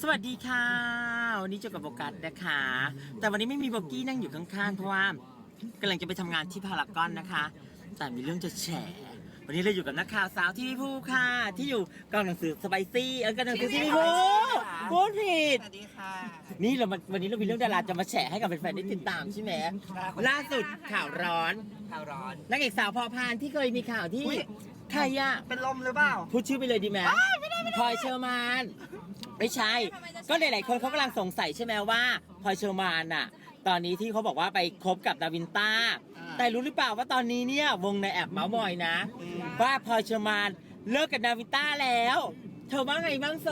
สวัสดีค่ะ วันนี้เจอกับโบกัสนะคะ แต่วันนี้ไม่มีโบกี้นั่งอยู่ข้างๆ เพราะว่ากำลังจะไปทำงานที่พารากอนนะคะ แต่มีเรื่องจะแฉ วันนี้เราอยู่กับนักข่าวสาวที่พี่ภูค่ะ ที่อยู่กองหนังสือสไปซี่เออกองหนังสือที่พี่ภูพูดผิด สวัสดีค่ะ นี่เรามาวันนี้เรามีเรื่องดาราจะมาแฉให้กับแฟนๆได้ติดตามใช่ไหมล่าสุดข่าวร้อนข่าวร้อนนางเอกสาวพอพานที่เคยมีข่าวที่อุ๊ยใครอะเป็นลมหรือเปล่าพูดชื่อไปเลยดีไหม พลอยเชอร์มาน ไม่ใช่ ก็หลายๆคนเขากำลังสงสัยใช่ไหมว่าพลอยเชอร์มานน่ะ ตอนนี้ที่เขาบอกว่าไปคบกับดาวินต้าอ่าแต่รู้หรือเปล่าว่าตอนนี้เนี่ยวงในแอบเมาส์มอยนะอืมว่าพลอยเชอร์มานเลิกกับดาวินต้าแล้ว เธอว่าไงบ้างโซ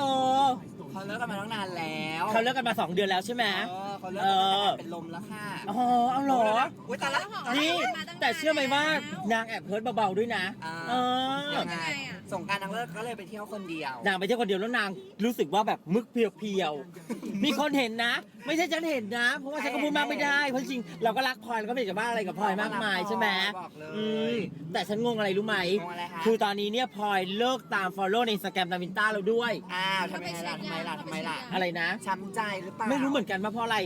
เขาเลิกกันมาตั้งนานแล้วเขาเลิกกันมาสองเดือนแล้วใช่ไหม เออเขาเลิกกันมาตั้งแต่เป็นลมแล้วค่ะอ๋อ เอาเหรอ อุ้ยตายละ นี่ แต่เชื่อไหมว่านางแอบเพิร์ดเบาๆด้วยนะ อ่า เออ ยังไง สงกรารนางเลิกก็เลยไปเที่ยวคนเดียวนางไปเที่ยวคนเดียวแล้วนางรู้สึกว่าแบบมึกเพียวๆ มีคนเห็นนะ ไม่ใช่ฉันเห็นนะ เพราะว่าฉันก็พูดมากไม่ได้ เพราะจริงๆเราก็รักพลอยเราก็ไม่อยากจะบ้าอะไรกับพลอยมากมายใช่ไหมบอกเลยอืมแต่ฉันงงอะไรรู้ไหมงงอะไรคะ คือตอนนี้เนี่ยพลอยเลิกตาม follow ใน Instagram ดาวินต้าเราด้วย อ้าวทำไมล่ะทำไมล่ะทำไมล่ะอะไรนะ ช้ำใจหรือเปล่าไม่รู้เหมือนกันว่าเพราะอะไร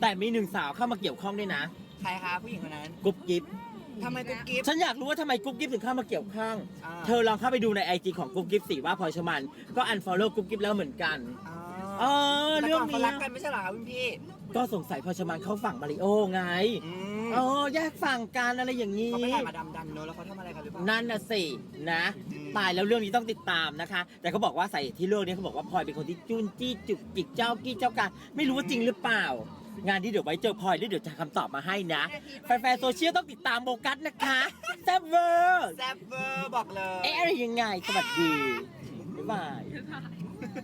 แต่มีหนึ่งสาวเข้ามาเกี่ยวข้องด้วยนะ ใครคะผู้หญิงคนนั้น กุ๊บกิ๊บ ทำไมกุ๊บกิ๊บ ฉันอยากรู้ว่าทำไมกุ๊บกิ๊บถึงเข้ามาเกี่ยวข้องอ่า เธอลองเข้าไปดูในไอจีของกุ๊บกิ๊บสิว่าพลอยชมัน ก็ unfollow กุ๊บกิ๊บแล้วเหมือนกัน เออแต่เรื่องก่นเขานี้รักกันไม่ใช่เหรอคะคุณพี่ก็สงสัยพลอยชมันเข้าฝั่งมาริโอไงอืมอ๋อแยกฝั่งกันอะไรอย่างนี้ เขาไปถ่ายมาดำดันเนอะแล้วเขาทำอะไรกันหรือเปล่า นั่นน่ะสินะอืม ตายแล้วเรื่องนี้ต้องติดตามนะคะ แต่เขาบอกว่าใส่ที่เรื่องนี้เขาบอกว่าพลอยเป็นคนที่จุนจี้จุกจิกเจ้ากี้เจ้าการไม่รู้ว่าจริงหรือเปล่า งานที่เดี๋ยวไว้เจอพลอยแล้วเดี๋ยวจะคำตอบมาให้นะ แฟนๆโซเชียลต้องติดตามโบกัสนะคะแซ่บเวอร์แซ่บเวอร์บอกเลย เอ๊ะอะไรยังไงสวัสดีบ๊ายบาย บ